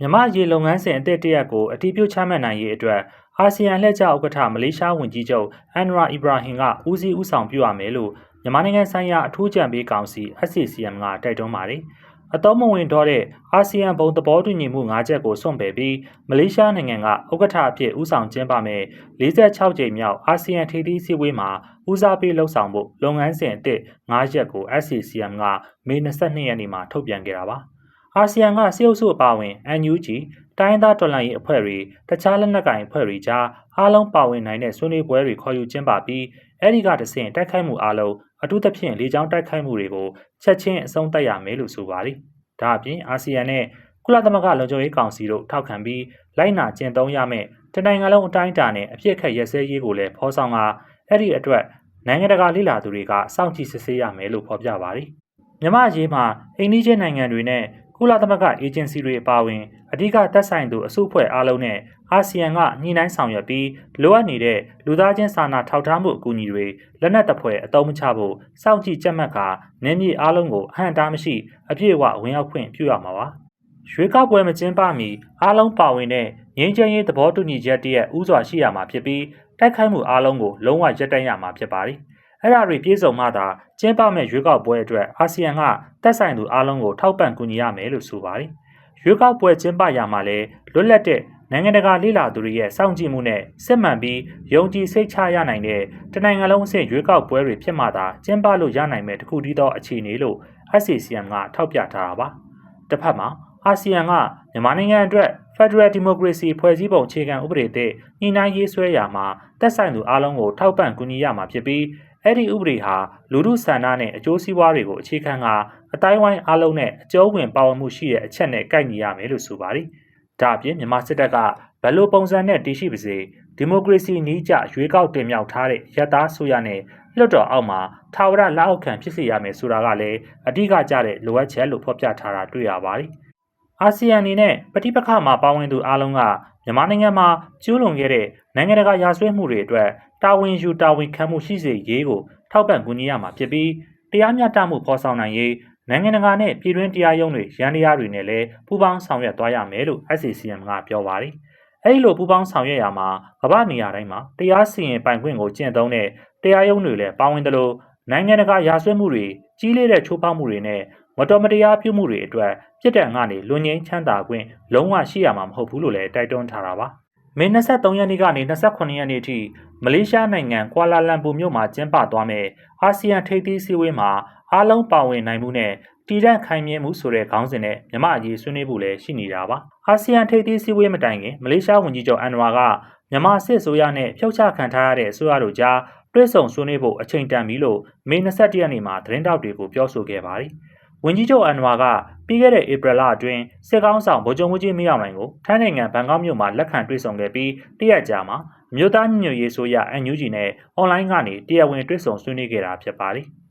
မြမရေလုပ်ငန်းစဉ်အသစ်တရက်ကိုအတီးပြုတ်ချမှတ်နိုင်ရေးအတွက်အာဆီယံလှည့်ကျဥက္ကဋ္ဌမလေးရှားဝန်ကြီးချုပ်အန်နရာအီဘရာဟင်ကဦးစီးဦးဆောင်ပြုရမယ်လို့မြန်မာနိုင်ငံဆိုင်ရာအထူးကြံပေးကောင်စီ SCCM ကတိုက်တွန်းပါတယ်။အတော်မဝင်တော့တဲ့အာဆီယံဘုံသဘောတူညီမှု၅ချက်ကိုစွန့်ပယ်ပြီးမလေးရှားနိုင်ငံကဥက္ကဋ္ဌအဖြစ်ဦးဆောင်ကျင်းပမယ်46ကြိမ်မြောက်အာဆီယံထိပ်သီးစည်းဝေးမှာဦးစားပေးလှုပ်ဆောင်ဖို့လုပ်ငန်းစဉ်အသစ်၅ချက်ကို SCCM ကမေ22ရက်နေ့မှာထုတ်ပြန်ခဲ့တာပါ။ အာဆီယံကစေအုပ်စုအပါအဝင် NUG တိုင်းသားတော်လှန်ရေးအဖွဲ့တွေတခြားလက်နက်ကိုင်အဖွဲ့တွေကြားအားလုံးပါဝင်နိုင်တဲ့ဆွေးနွေးပွဲတွေခေါ်ယူကျင်းပပြီးအဲ့ဒီကတဆင့်တိုက်ခိုက်မှုအားလုံးအထူးသဖြင့်လေကြောင်းတိုက်ခိုက်မှုတွေကိုချက်ချင်းအဆုံးသတ်ရမယ်လို့ဆိုပါတယ်။ဒါအပြင်အာဆီယံနဲ့ကုလသမဂ္ဂလုံခြုံရေးကောင်စီတို့ထောက်ခံပြီးလိုက်နာကျင့်သုံးရမယ့်တနိုင်ငံလုံးအတိုင်းအတာနဲ့အပြစ်အခက်ရစဲရေးကိုလည်းဖော်ဆောင်ကအဲ့ဒီအတွက်နိုင်ငံတကာလေ့လာသူတွေကစောင့်ကြည့်စစ်ဆေးရမယ်လို့ဖော်ပြပါတယ်။မြမရေးမှာအိန္ဒိယနိုင်ငံတွေနဲ့ ကုလသမဂ္ဂအေဂျင်စီတွေအပါအဝင်အဓိကသက်ဆိုင်သူအစုအဖွဲ့အားလုံးနဲ့အာဆီယံကညှိနှိုင်းဆောင်ရွက်ပြီးလိုအပ်နေတဲ့လူသားချင်းစာနာထောက်ထားမှုအကူအညီတွေလက်နက်တပွဲအသုံးမချဖို့စောင့်ကြည့်ကြက်မှတ်ကာနင်းမြေအားလုံးကိုအဟန့်တားမရှိအပြည့်အဝဝင်ရောက်ခွင့်ပြုရမှာပါရွေးကောက်ပွဲမကျင်းပမီအားလုံးပါဝင်တဲ့ငြိမ်းချမ်းရေးသဘောတူညီချက်တည်းရဲ့ဥစွာရှိရမှာဖြစ်ပြီးတိုက်ခိုက်မှုအားလုံးကိုလုံးဝရပ်တန့်ရမှာဖြစ်ပါတယ်။ အဲ့ဒါတွေပြည့်စုံမှသာကျင်းပမဲ့ရွေးကောက်ပွဲအတွက်အာဆီယံကတက်ဆိုင်သူအားလုံးကိုထောက်ပံ့ကူညီရမယ်လို့ဆိုပါတယ်။ရွေးကောက်ပွဲကျင်းပရမှာလဲလွတ်လပ်တဲ့နိုင်ငံတကာလေလာသူတွေရဲ့စောင့်ကြည့်မှုနဲ့စစ်မှန်ပြီးယုံကြည်စိတ်ချရနိုင်တဲ့တနိုင်ငံလုံးအဆင့်ရွေးကောက်ပွဲတွေဖြစ်မှသာကျင်းပလို့ရနိုင်မဲ့တခုတည်းသောအခြေအနေလို့ SCCM ကထောက်ပြထားတာပါ။တစ်ဖက်မှာအာဆီယံကမြန်မာနိုင်ငံအတွက် Federal Democracy ဖွဲ့စည်းပုံအခြေခံဥပဒေသစ်ညှိနှိုင်းရေးဆွဲရာမှာတက်ဆိုင်သူအားလုံးကိုထောက်ပံ့ကူညီရမှာဖြစ်ပြီး အဲ့ဒီဥပဒေဟာလူမှုဆန္ဒနဲ့အကျိုးစီးပွားတွေကိုအခြေခံကအတိုင်းဝိုင်းအလုံးနဲ့အကျိုးဝင်ပါဝင်မှုရှိတဲ့အချက်နဲ့ကိုက်ညီရမယ်လို့ဆိုပါတယ်။ဒါအပြင်မြန်မာစစ်တပ်ကဘယ်လိုပုံစံနဲ့တည်ရှိပါစေဒီမိုကရေစီနည်းကျရွေးကောက်တင်မြှောက်ထားတဲ့ရတသားဆိုရနဲ့လွတ်တော်အောက်မှာထာဝရလက်အောက်ခံဖြစ်စေရမယ်ဆိုတာကလည်းအဓိကကျတဲ့လိုအပ်ချက်လို့ဖော်ပြထားတာတွေ့ရပါတယ်။ အာဆီယံအနေနဲ့ပဋိပက္ခမှာပါဝင်သူအားလုံးကမြန်မာနိုင်ငံမှာကျူးလွန်ခဲ့တဲ့နိုင်ငံတကာရာဇဝတ်မှုတွေအတွက်တာဝန်ယူတာဝန်ခံမှုရှိစေရေးကိုထောက်ပံ့ကူညီရမှာဖြစ်ပြီးတရားမျှတမှုဖော်ဆောင်နိုင်ရေးနိုင်ငံတကာနဲ့ပြည်တွင်းတရားရုံးတွေရန်တရားတွေနဲ့လည်းပူးပေါင်းဆောင်ရွက်သွားရမယ်လို့ SCCM ကပြောပါတယ်။အဲဒီလိုပူးပေါင်းဆောင်ရွက်ရမှာကမ္ဘာနေရာတိုင်းမှာတရားစီရင်ပိုင်ခွင့်ကိုကျင့်သုံးတဲ့တရားရုံးတွေလည်းပါဝင်တယ်လို့နိုင်ငံတကာရာဇဝတ်မှုတွေကြီးလေးတဲ့ချိုးဖောက်မှုတွေနဲ့ မတော်မတရားပြုမှုတွေအတွက်ပြစ်ဒဏ်ကနေလွန်ငင်းချမ်းသာခွင့်လုံးဝရှိရမှာမဟုတ်ဘူးလို့လည်းတိုက်တွန်းထားတာပါ။မေ23ရက်နေ့ကနေ28ရက်နေ့ထိမလေးရှားနိုင်ငံကွာလာလမ်ပူမြို့မှာကျင်းပသွားမယ့်အာဆီယံထိပ်သီးစည်းဝေးမှာအားလုံးပါဝင်နိုင်မှုနဲ့တည်တံ့ခိုင်မြဲမှုဆိုတဲ့ခေါင်းစဉ်နဲ့မြမအရေးဆွေးနွေးဖို့လည်းရှိနေတာပါ။အာဆီယံထိပ်သီးစည်းဝေးမတိုင်ခင်မလေးရှားဝန်ကြီးချုပ်အန်နဝါကမြန်မာစစ်ဆိုရနဲ့ဖျောက်ချခံထားရတဲ့အစိုးရတို့ကြားတွဲဆုံဆွေးနွေးဖို့အချိန်တန်ပြီလို့မေ21ရက်နေ့မှာသတင်းတောက်တွေကိုပြောဆိုခဲ့ပါတယ်။ ဝန်ကြီးချုပ်အန်နဝါကပြီးခဲ့တဲ့ဧပြီလအတွင်းစစ်ကောင်းဆောင်ဗိုလ်ချုပ်မှုကြီးမင်းအောင်လှိုင်ကိုထိုင်းနိုင်ငံဘန်ကောက်မြို့မှာလက်ခံတွေ့ဆုံခဲ့ပြီးတရက်ကြာမှာမြို့သားညညရေးဆိုရ NUG နဲ့အွန်လိုင်းကနေတရားဝင်တွေ့ဆုံဆွေးနွေးခဲ့တာဖြစ်ပါတယ်။